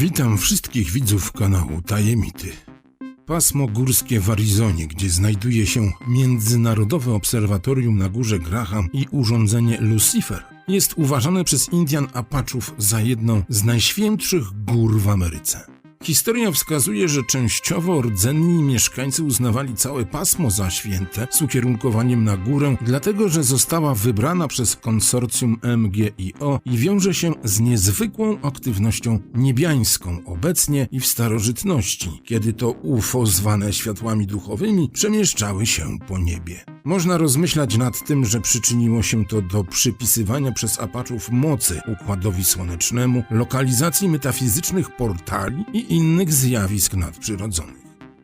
Witam wszystkich widzów kanału Tajemity. Pasmo górskie w Arizonie, gdzie znajduje się Międzynarodowe Obserwatorium na Górze Graham i urządzenie Lucifer, jest uważane przez Indian Apachów za jedną z najświętszych gór w Ameryce. Historia wskazuje, że częściowo rdzenni mieszkańcy uznawali całe pasmo za święte z ukierunkowaniem na górę, dlatego że została wybrana przez konsorcjum MGIO i wiąże się z niezwykłą aktywnością niebiańską obecnie i w starożytności, kiedy to UFO zwane światłami duchowymi przemieszczały się po niebie. Można rozmyślać nad tym, że przyczyniło się to do przypisywania przez Apaczów mocy Układowi Słonecznemu, lokalizacji metafizycznych portali i innych zjawisk nadprzyrodzonych.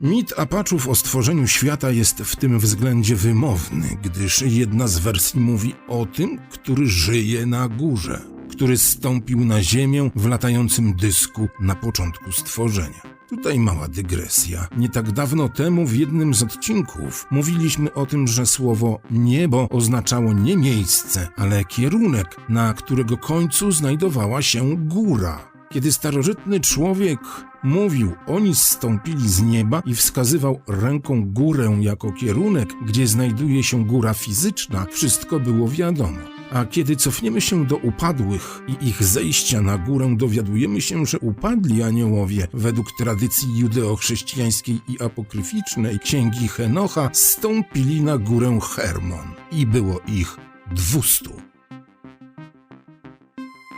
Mit Apaczów o stworzeniu świata jest w tym względzie wymowny, gdyż jedna z wersji mówi o tym, który żyje na górze, który stąpił na ziemię w latającym dysku na początku stworzenia. Tutaj mała dygresja. Nie tak dawno temu w jednym z odcinków mówiliśmy o tym, że słowo niebo oznaczało nie miejsce, ale kierunek, na którego końcu znajdowała się góra. Kiedy starożytny człowiek mówił, oni zstąpili z nieba i wskazywał ręką górę jako kierunek, gdzie znajduje się góra fizyczna, wszystko było wiadomo. A kiedy cofniemy się do upadłych i ich zejścia na górę, dowiadujemy się, że upadli aniołowie, według tradycji judeo-chrześcijańskiej i apokryficznej księgi Henocha, stąpili na górę Hermon i było ich dwustu.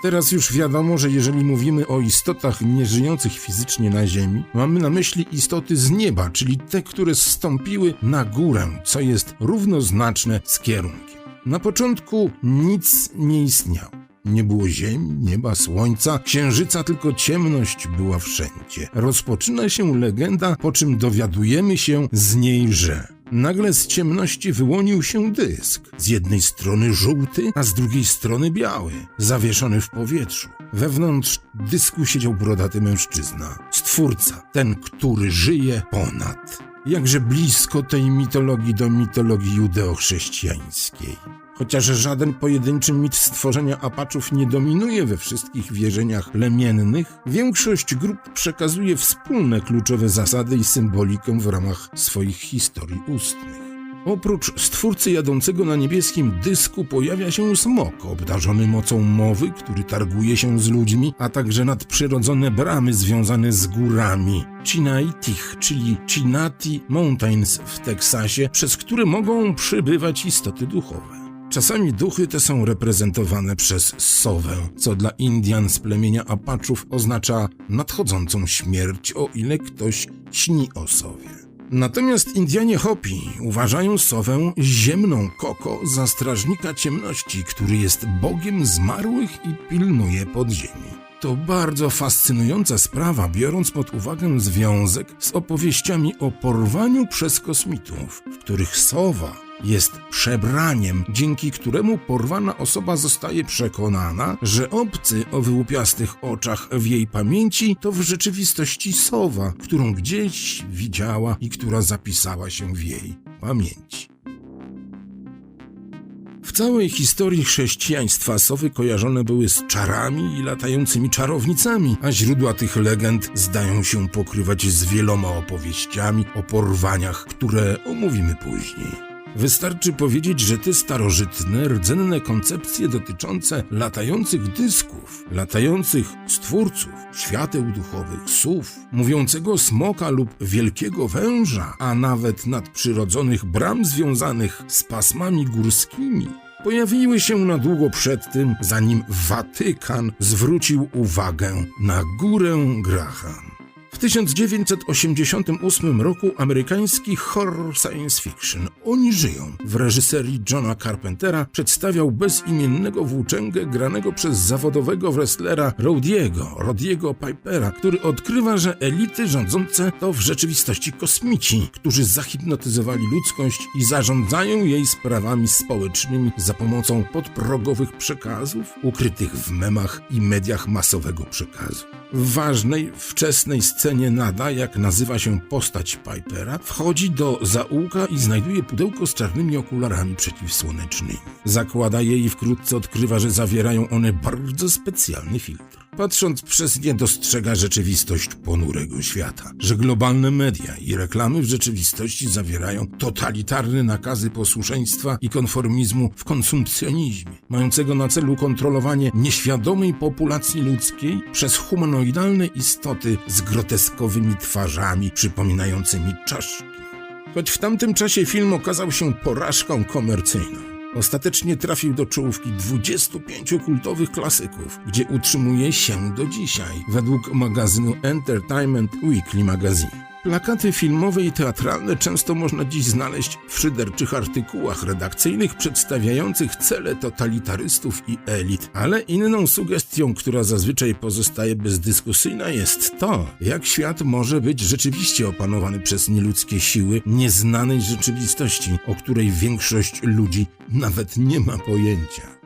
Teraz już wiadomo, że jeżeli mówimy o istotach nieżyjących fizycznie na Ziemi, mamy na myśli istoty z nieba, czyli te, które zstąpiły na górę, co jest równoznaczne z kierunkiem. Na początku nic nie istniało. Nie było ziemi, nieba, słońca, księżyca, tylko ciemność była wszędzie. Rozpoczyna się legenda, po czym dowiadujemy się z niej, że nagle z ciemności wyłonił się dysk. Z jednej strony żółty, a z drugiej strony biały, zawieszony w powietrzu. Wewnątrz dysku siedział brodaty mężczyzna, stwórca, ten, który żyje ponad. Jakże blisko tej mitologii do mitologii judeo-chrześcijańskiej. Chociaż żaden pojedynczy mit stworzenia Apaczów nie dominuje we wszystkich wierzeniach plemiennych, większość grup przekazuje wspólne kluczowe zasady i symbolikę w ramach swoich historii ustnych. Oprócz stwórcy jadącego na niebieskim dysku pojawia się smok obdarzony mocą mowy, który targuje się z ludźmi, a także nadprzyrodzone bramy związane z górami. Chinaitich, czyli Chinati Mountains w Teksasie, przez które mogą przybywać istoty duchowe. Czasami duchy te są reprezentowane przez sowę, co dla Indian z plemienia Apaczów oznacza nadchodzącą śmierć, o ile ktoś śni o sowie. Natomiast Indianie Hopi uważają sowę ziemną koko za strażnika ciemności, który jest bogiem zmarłych i pilnuje podziemi. To bardzo fascynująca sprawa, biorąc pod uwagę związek z opowieściami o porwaniu przez kosmitów, w których sowa jest przebraniem, dzięki któremu porwana osoba zostaje przekonana, że obcy o wyłupiastych oczach w jej pamięci to w rzeczywistości sowa, którą gdzieś widziała i która zapisała się w jej pamięci. W całej historii chrześcijaństwa sowy kojarzone były z czarami i latającymi czarownicami, a źródła tych legend zdają się pokrywać z wieloma opowieściami o porwaniach, które omówimy później. Wystarczy powiedzieć, że te starożytne, rdzenne koncepcje dotyczące latających dysków, latających stwórców, świateł duchowych, słów, mówiącego smoka lub wielkiego węża, a nawet nadprzyrodzonych bram związanych z pasmami górskimi, pojawiły się na długo przed tym, zanim Watykan zwrócił uwagę na górę Graham. W 1988 roku amerykański horror science fiction Oni żyją w reżyserii Johna Carpentera przedstawiał bezimiennego włóczęgę granego przez zawodowego wrestlera Rodiego, Rodiego Pipera, który odkrywa, że elity rządzące to w rzeczywistości kosmici, którzy zahipnotyzowali ludzkość i zarządzają jej sprawami społecznymi za pomocą podprogowych przekazów ukrytych w memach i mediach masowego przekazu. W ważnej, wczesnej scenie scenie nada, jak nazywa się postać Pipera, wchodzi do zaułka i znajduje pudełko z czarnymi okularami przeciwsłonecznymi. Zakłada je i wkrótce odkrywa, że zawierają one bardzo specjalny filtr. Patrząc przez nie dostrzega rzeczywistość ponurego świata, że globalne media i reklamy w rzeczywistości zawierają totalitarne nakazy posłuszeństwa i konformizmu w konsumpcjonizmie, mającego na celu kontrolowanie nieświadomej populacji ludzkiej przez humanoidalne istoty z groteskowymi twarzami przypominającymi czaszki. Choć w tamtym czasie film okazał się porażką komercyjną, Ostatecznie trafił do czołówki 25 kultowych klasyków, gdzie utrzymuje się do dzisiaj, według magazynu Entertainment Weekly Magazine. Plakaty filmowe i teatralne często można dziś znaleźć w szyderczych artykułach redakcyjnych przedstawiających cele totalitarystów i elit, ale inną sugestią, która zazwyczaj pozostaje bezdyskusyjna jest to, jak świat może być rzeczywiście opanowany przez nieludzkie siły nieznanej rzeczywistości, o której większość ludzi nawet nie ma pojęcia.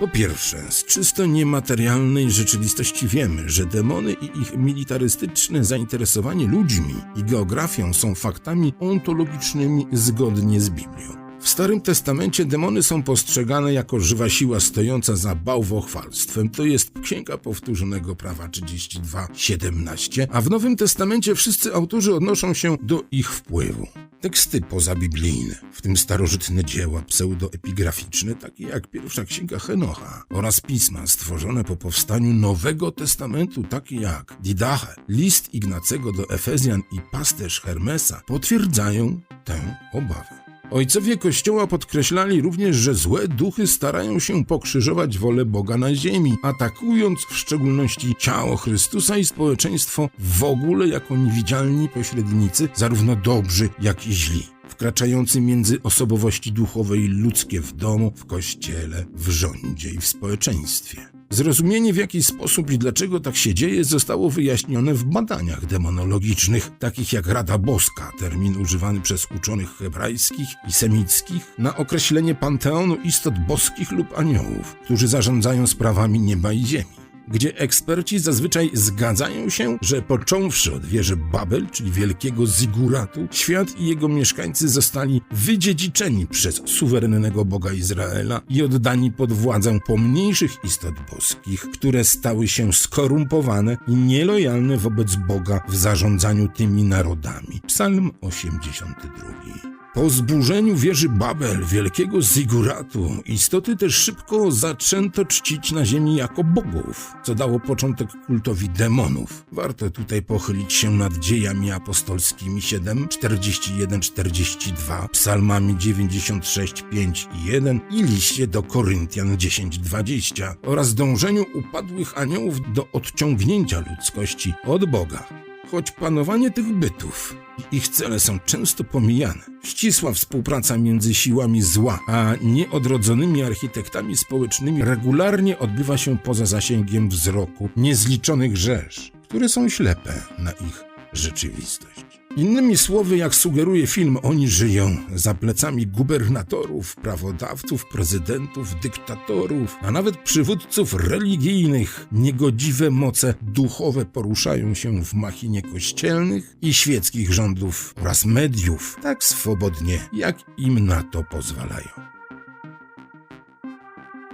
Po pierwsze, z czysto niematerialnej rzeczywistości wiemy, że demony i ich militarystyczne zainteresowanie ludźmi i geografią są faktami ontologicznymi zgodnie z Biblią. W Starym Testamencie demony są postrzegane jako żywa siła stojąca za bałwochwalstwem, to jest Księga Powtórzonego Prawa 32:17, a w Nowym Testamencie wszyscy autorzy odnoszą się do ich wpływu. Teksty pozabiblijne, w tym starożytne dzieła pseudoepigraficzne, takie jak pierwsza księga Henocha oraz pisma stworzone po powstaniu Nowego Testamentu, takie jak Didache, list Ignacego do Efezjan i pasterz Hermesa, potwierdzają tę obawę. Ojcowie Kościoła podkreślali również, że złe duchy starają się pokrzyżować wolę Boga na ziemi, atakując w szczególności ciało Chrystusa i społeczeństwo w ogóle jako niewidzialni pośrednicy, zarówno dobrzy, jak i źli wkraczający między osobowości duchowe i ludzkie w domu, w kościele, w rządzie i w społeczeństwie. Zrozumienie w jaki sposób i dlaczego tak się dzieje zostało wyjaśnione w badaniach demonologicznych, takich jak Rada Boska, termin używany przez uczonych hebrajskich i semickich na określenie panteonu istot boskich lub aniołów, którzy zarządzają sprawami nieba i ziemi gdzie eksperci zazwyczaj zgadzają się, że począwszy od wieży Babel, czyli wielkiego ziguratu, świat i jego mieszkańcy zostali wydziedziczeni przez suwerennego Boga Izraela i oddani pod władzę pomniejszych istot boskich, które stały się skorumpowane i nielojalne wobec Boga w zarządzaniu tymi narodami. Psalm 82. Po zburzeniu wieży Babel, wielkiego ziguratu, istoty też szybko zaczęto czcić na ziemi jako bogów, co dało początek kultowi demonów. Warto tutaj pochylić się nad dziejami apostolskimi 7, 41, 42, psalmami 96, 5 i 1 i liście do Koryntian 10, 20 oraz dążeniu upadłych aniołów do odciągnięcia ludzkości od Boga. Choć panowanie tych bytów i ich cele są często pomijane, ścisła współpraca między siłami zła a nieodrodzonymi architektami społecznymi regularnie odbywa się poza zasięgiem wzroku niezliczonych rzesz, które są ślepe na ich rzeczywistość. Innymi słowy, jak sugeruje film, oni żyją za plecami gubernatorów, prawodawców, prezydentów, dyktatorów, a nawet przywódców religijnych. Niegodziwe moce duchowe poruszają się w machinie kościelnych i świeckich rządów oraz mediów tak swobodnie, jak im na to pozwalają.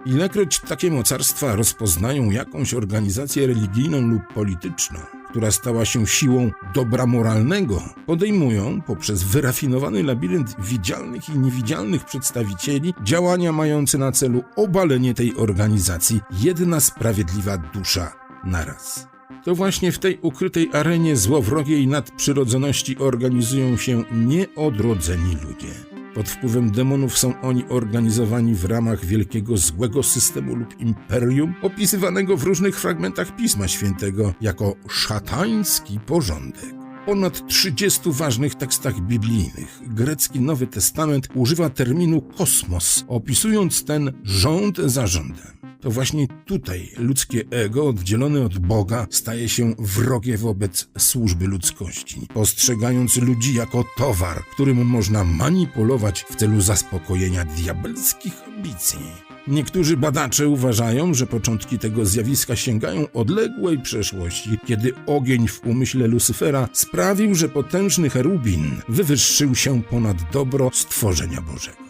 Ilekroć takie mocarstwa rozpoznają jakąś organizację religijną lub polityczną, która stała się siłą dobra moralnego, podejmują poprzez wyrafinowany labirynt widzialnych i niewidzialnych przedstawicieli działania mające na celu obalenie tej organizacji jedna sprawiedliwa dusza naraz. To właśnie w tej ukrytej arenie złowrogiej nadprzyrodzoności organizują się nieodrodzeni ludzie. Pod wpływem demonów są oni organizowani w ramach wielkiego złego systemu lub imperium, opisywanego w różnych fragmentach Pisma Świętego jako szatański porządek ponad 30 ważnych tekstach biblijnych grecki Nowy Testament używa terminu kosmos, opisując ten rząd za rządem. To właśnie tutaj ludzkie ego oddzielone od Boga staje się wrogie wobec służby ludzkości, postrzegając ludzi jako towar, którym można manipulować w celu zaspokojenia diabelskich ambicji. Niektórzy badacze uważają, że początki tego zjawiska sięgają odległej przeszłości, kiedy ogień w umyśle Lucyfera sprawił, że potężny cherubin wywyższył się ponad dobro stworzenia Bożego.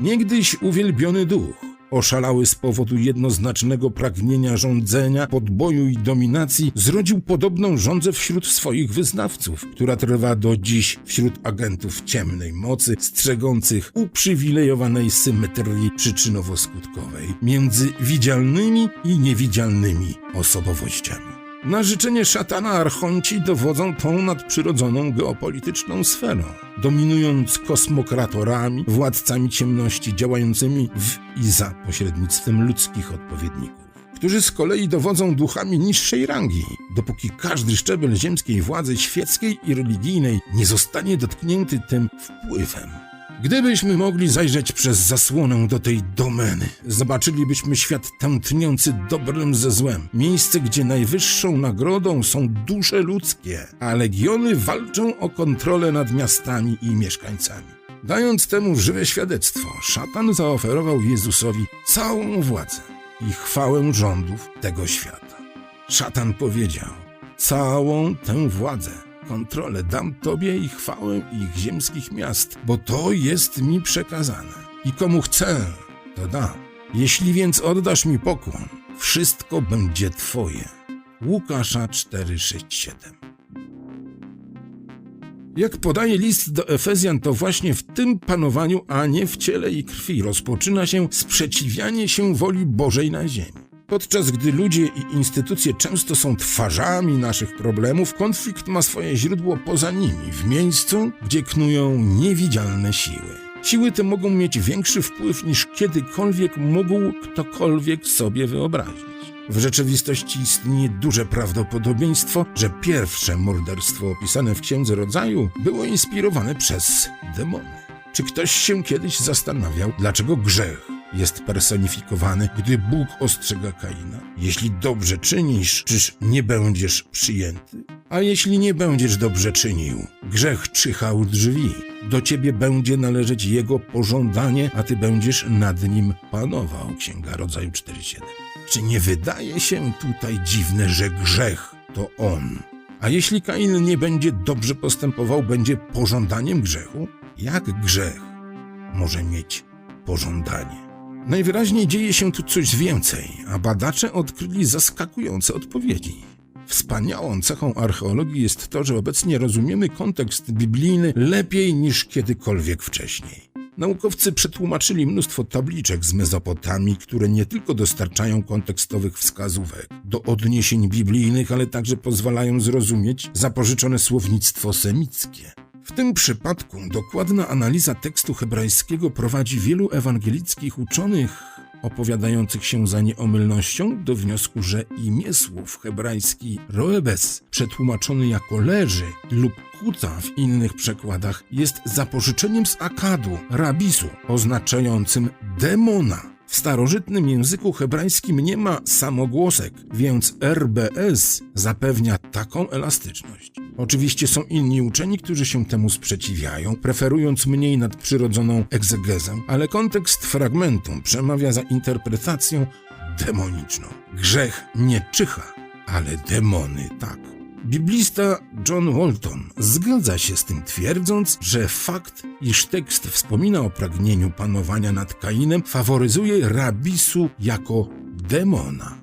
Niegdyś uwielbiony duch, oszalały z powodu jednoznacznego pragnienia rządzenia, podboju i dominacji, zrodził podobną rządzę wśród swoich wyznawców, która trwa do dziś wśród agentów ciemnej mocy, strzegących uprzywilejowanej symetrii przyczynowo-skutkowej między widzialnymi i niewidzialnymi osobowościami. Na życzenie szatana archonci dowodzą tą nadprzyrodzoną geopolityczną sferą, dominując kosmokratorami, władcami ciemności działającymi w i za pośrednictwem ludzkich odpowiedników którzy z kolei dowodzą duchami niższej rangi, dopóki każdy szczebel ziemskiej władzy świeckiej i religijnej nie zostanie dotknięty tym wpływem. Gdybyśmy mogli zajrzeć przez zasłonę do tej domeny, zobaczylibyśmy świat tętniący dobrem ze złem. Miejsce, gdzie najwyższą nagrodą są dusze ludzkie, a legiony walczą o kontrolę nad miastami i mieszkańcami. Dając temu żywe świadectwo, szatan zaoferował Jezusowi całą władzę i chwałę rządów tego świata. Szatan powiedział: Całą tę władzę kontrolę dam Tobie i chwałę ich ziemskich miast, bo to jest mi przekazane. I komu chcę, to dam. Jeśli więc oddasz mi pokłon, wszystko będzie Twoje. Łukasza 4:6-7 Jak podaje list do Efezjan, to właśnie w tym panowaniu, a nie w ciele i krwi, rozpoczyna się sprzeciwianie się woli Bożej na ziemi. Podczas gdy ludzie i instytucje często są twarzami naszych problemów, konflikt ma swoje źródło poza nimi, w miejscu, gdzie knują niewidzialne siły. Siły te mogą mieć większy wpływ niż kiedykolwiek mógł ktokolwiek sobie wyobrazić. W rzeczywistości istnieje duże prawdopodobieństwo, że pierwsze morderstwo opisane w Księdze Rodzaju było inspirowane przez demony. Czy ktoś się kiedyś zastanawiał, dlaczego grzech jest personifikowany, gdy Bóg ostrzega Kaina. Jeśli dobrze czynisz, czyż nie będziesz przyjęty? A jeśli nie będziesz dobrze czynił, grzech czyha u drzwi. Do ciebie będzie należeć jego pożądanie, a ty będziesz nad nim panował. Księga Rodzaju 4.7. Czy nie wydaje się tutaj dziwne, że grzech to on? A jeśli Kain nie będzie dobrze postępował, będzie pożądaniem grzechu? Jak grzech może mieć pożądanie? Najwyraźniej dzieje się tu coś więcej, a badacze odkryli zaskakujące odpowiedzi. Wspaniałą cechą archeologii jest to, że obecnie rozumiemy kontekst biblijny lepiej niż kiedykolwiek wcześniej. Naukowcy przetłumaczyli mnóstwo tabliczek z Mezopotamii, które nie tylko dostarczają kontekstowych wskazówek do odniesień biblijnych, ale także pozwalają zrozumieć zapożyczone słownictwo semickie. W tym przypadku dokładna analiza tekstu hebrajskiego prowadzi wielu ewangelickich uczonych opowiadających się za nieomylnością do wniosku, że imię słów hebrajski roebes, przetłumaczony jako leży lub kuta w innych przekładach, jest zapożyczeniem z akadu, rabisu, oznaczającym demona. W starożytnym języku hebrajskim nie ma samogłosek, więc RBS zapewnia taką elastyczność. Oczywiście są inni uczeni, którzy się temu sprzeciwiają, preferując mniej nadprzyrodzoną egzegezę, ale kontekst fragmentu przemawia za interpretacją demoniczną. Grzech nie czyha, ale demony tak. Biblista John Walton zgadza się z tym, twierdząc, że fakt, iż tekst wspomina o pragnieniu panowania nad Kainem, faworyzuje Rabisu jako demona.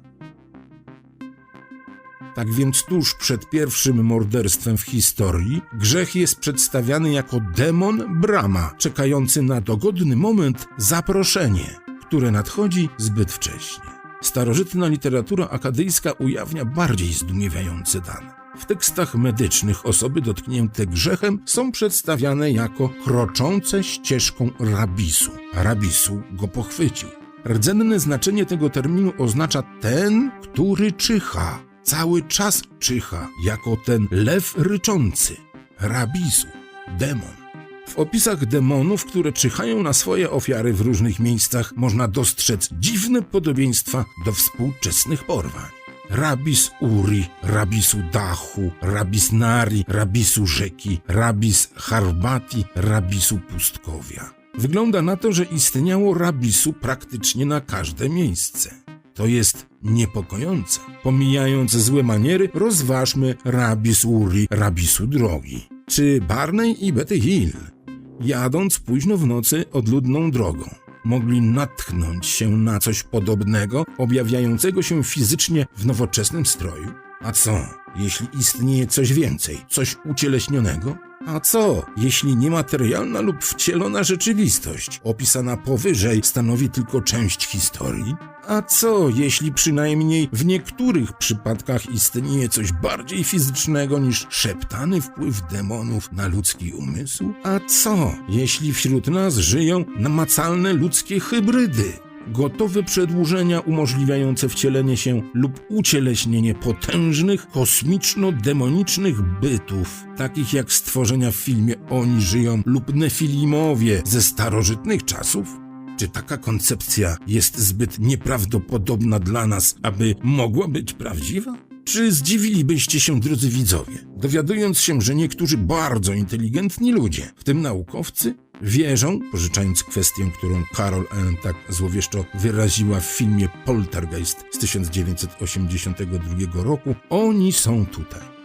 Tak więc tuż przed pierwszym morderstwem w historii, grzech jest przedstawiany jako demon Brama, czekający na dogodny moment zaproszenie, które nadchodzi zbyt wcześnie. Starożytna literatura akadyjska ujawnia bardziej zdumiewające dane. W tekstach medycznych osoby dotknięte grzechem są przedstawiane jako kroczące ścieżką rabisu. Rabisu go pochwycił. Rdzenne znaczenie tego terminu oznacza ten, który czyha. Cały czas czyha, jako ten lew ryczący. Rabisu, demon. W opisach demonów, które czyhają na swoje ofiary w różnych miejscach, można dostrzec dziwne podobieństwa do współczesnych porwań. Rabis Uri, Rabisu Dachu, Rabis Nari, Rabisu Rzeki, Rabis Harbati, Rabisu Pustkowia. Wygląda na to, że istniało rabisu praktycznie na każde miejsce. To jest niepokojące. Pomijając złe maniery, rozważmy rabis Uri, rabisu drogi. Czy Barney i Betty Hill, jadąc późno w nocy odludną drogą, mogli natknąć się na coś podobnego, objawiającego się fizycznie w nowoczesnym stroju? A co, jeśli istnieje coś więcej, coś ucieleśnionego? A co, jeśli niematerialna lub wcielona rzeczywistość, opisana powyżej, stanowi tylko część historii? A co, jeśli przynajmniej w niektórych przypadkach istnieje coś bardziej fizycznego niż szeptany wpływ demonów na ludzki umysł? A co, jeśli wśród nas żyją namacalne ludzkie hybrydy? gotowe przedłużenia umożliwiające wcielenie się lub ucieleśnienie potężnych, kosmiczno-demonicznych bytów, takich jak stworzenia w filmie Oni żyją lub Nefilimowie ze starożytnych czasów? Czy taka koncepcja jest zbyt nieprawdopodobna dla nas, aby mogła być prawdziwa? Czy zdziwilibyście się, drodzy widzowie, dowiadując się, że niektórzy bardzo inteligentni ludzie, w tym naukowcy, wierzą, pożyczając kwestię, którą Carol Ann tak złowieszczo wyraziła w filmie Poltergeist z 1982 roku, oni są tutaj.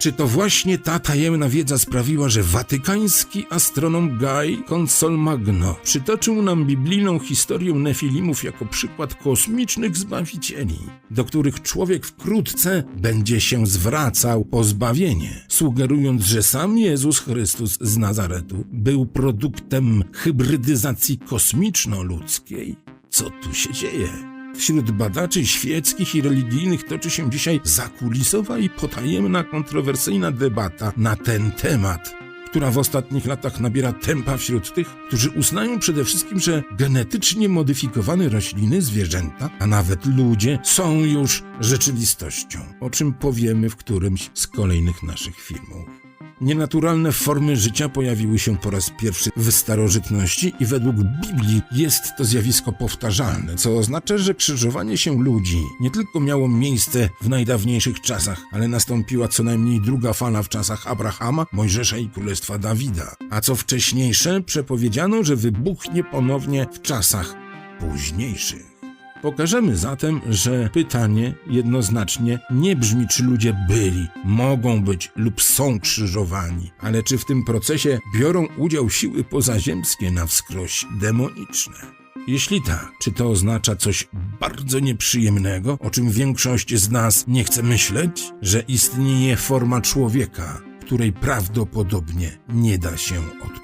Czy to właśnie ta tajemna wiedza sprawiła, że watykański astronom Guy Consolmagno przytoczył nam biblijną historię Nefilimów jako przykład kosmicznych zbawicieli, do których człowiek wkrótce będzie się zwracał po zbawienie, sugerując, że sam Jezus Chrystus z Nazaretu był produktem hybrydyzacji kosmiczno-ludzkiej? Co tu się dzieje? Wśród badaczy świeckich i religijnych toczy się dzisiaj zakulisowa i potajemna kontrowersyjna debata na ten temat, która w ostatnich latach nabiera tempa wśród tych, którzy uznają przede wszystkim, że genetycznie modyfikowane rośliny, zwierzęta, a nawet ludzie są już rzeczywistością, o czym powiemy w którymś z kolejnych naszych filmów. Nienaturalne formy życia pojawiły się po raz pierwszy w starożytności i według Biblii jest to zjawisko powtarzalne, co oznacza, że krzyżowanie się ludzi nie tylko miało miejsce w najdawniejszych czasach, ale nastąpiła co najmniej druga fala w czasach Abrahama, Mojżesza i Królestwa Dawida. A co wcześniejsze, przepowiedziano, że wybuchnie ponownie w czasach późniejszych. Pokażemy zatem, że pytanie jednoznacznie nie brzmi, czy ludzie byli, mogą być lub są krzyżowani, ale czy w tym procesie biorą udział siły pozaziemskie na wskroś demoniczne. Jeśli tak, czy to oznacza coś bardzo nieprzyjemnego, o czym większość z nas nie chce myśleć? Że istnieje forma człowieka, której prawdopodobnie nie da się odpuścić.